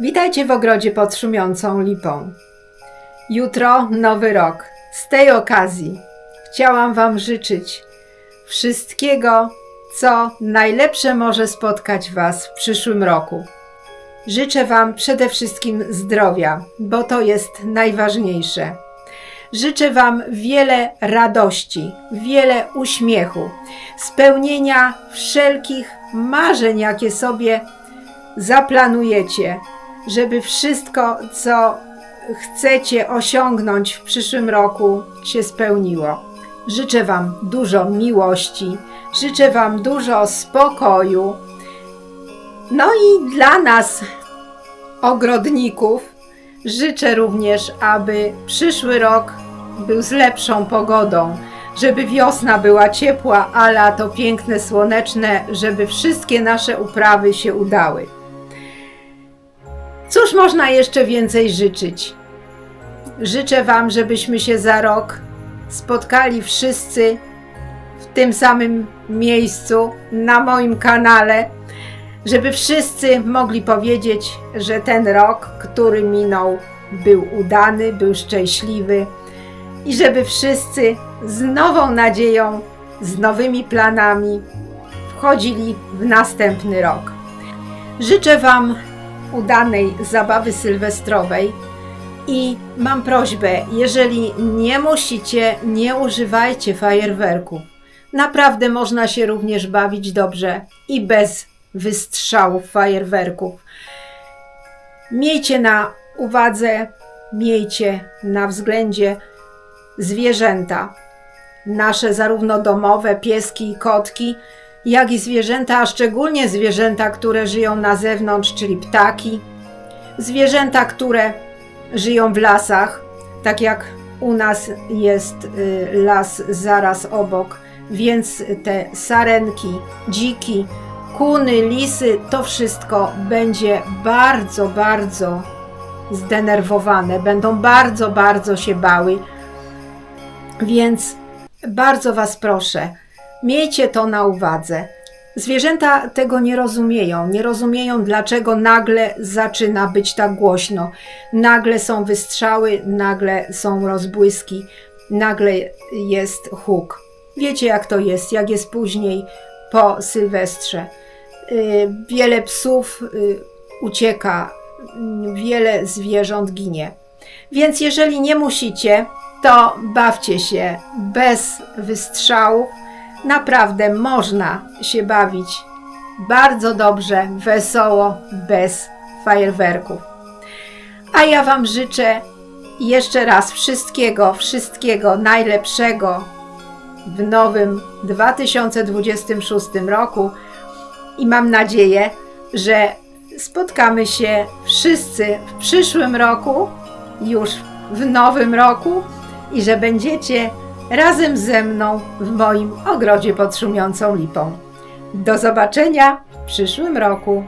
Witajcie w ogrodzie pod szumiącą lipą. Jutro nowy rok. Z tej okazji chciałam Wam życzyć wszystkiego, co najlepsze może spotkać Was w przyszłym roku. Życzę Wam przede wszystkim zdrowia, bo to jest najważniejsze. Życzę Wam wiele radości, wiele uśmiechu, spełnienia wszelkich marzeń, jakie sobie zaplanujecie, żeby wszystko, co chcecie osiągnąć w przyszłym roku, się spełniło. Życzę Wam dużo miłości, życzę Wam dużo spokoju. No i dla nas, ogrodników, życzę również, aby przyszły rok był z lepszą pogodą, żeby wiosna była ciepła, a lato piękne, słoneczne, żeby wszystkie nasze uprawy się udały. Cóż można jeszcze więcej życzyć? Życzę Wam, żebyśmy się za rok spotkali wszyscy w tym samym miejscu na moim kanale, żeby wszyscy mogli powiedzieć, że ten rok, który minął, był udany, był szczęśliwy i żeby wszyscy z nową nadzieją, z nowymi planami wchodzili w następny rok. Życzę Wam udanej zabawy sylwestrowej i mam prośbę, jeżeli nie musicie, nie używajcie fajerwerków. Naprawdę można się również bawić dobrze i bez wystrzałów fajerwerków. Miejcie na uwadze, miejcie na względzie zwierzęta. Nasze zarówno domowe, pieski i kotki, jak i zwierzęta, a szczególnie zwierzęta, które żyją na zewnątrz, czyli ptaki. Zwierzęta, które żyją w lasach, tak jak u nas jest y, las zaraz obok, więc te sarenki, dziki, kuny, lisy, to wszystko będzie bardzo, bardzo zdenerwowane, będą bardzo, bardzo się bały. Więc bardzo Was proszę, miejcie to na uwadze. Zwierzęta tego nie rozumieją. Nie rozumieją, dlaczego nagle zaczyna być tak głośno. Nagle są wystrzały, nagle są rozbłyski, nagle jest huk. Wiecie, jak to jest, jak jest później po Sylwestrze. Y, Wiele psów y, ucieka, wiele zwierząt ginie. Więc jeżeli nie musicie, to bawcie się bez wystrzałów. Naprawdę można się bawić bardzo dobrze, wesoło, bez fajerwerków. A ja Wam życzę jeszcze raz wszystkiego, wszystkiego najlepszego w nowym 2026 roku i mam nadzieję, że spotkamy się wszyscy w przyszłym roku, już w nowym roku i że będziecie razem ze mną w moim ogrodzie pod szumiącą lipą. Do zobaczenia w przyszłym roku.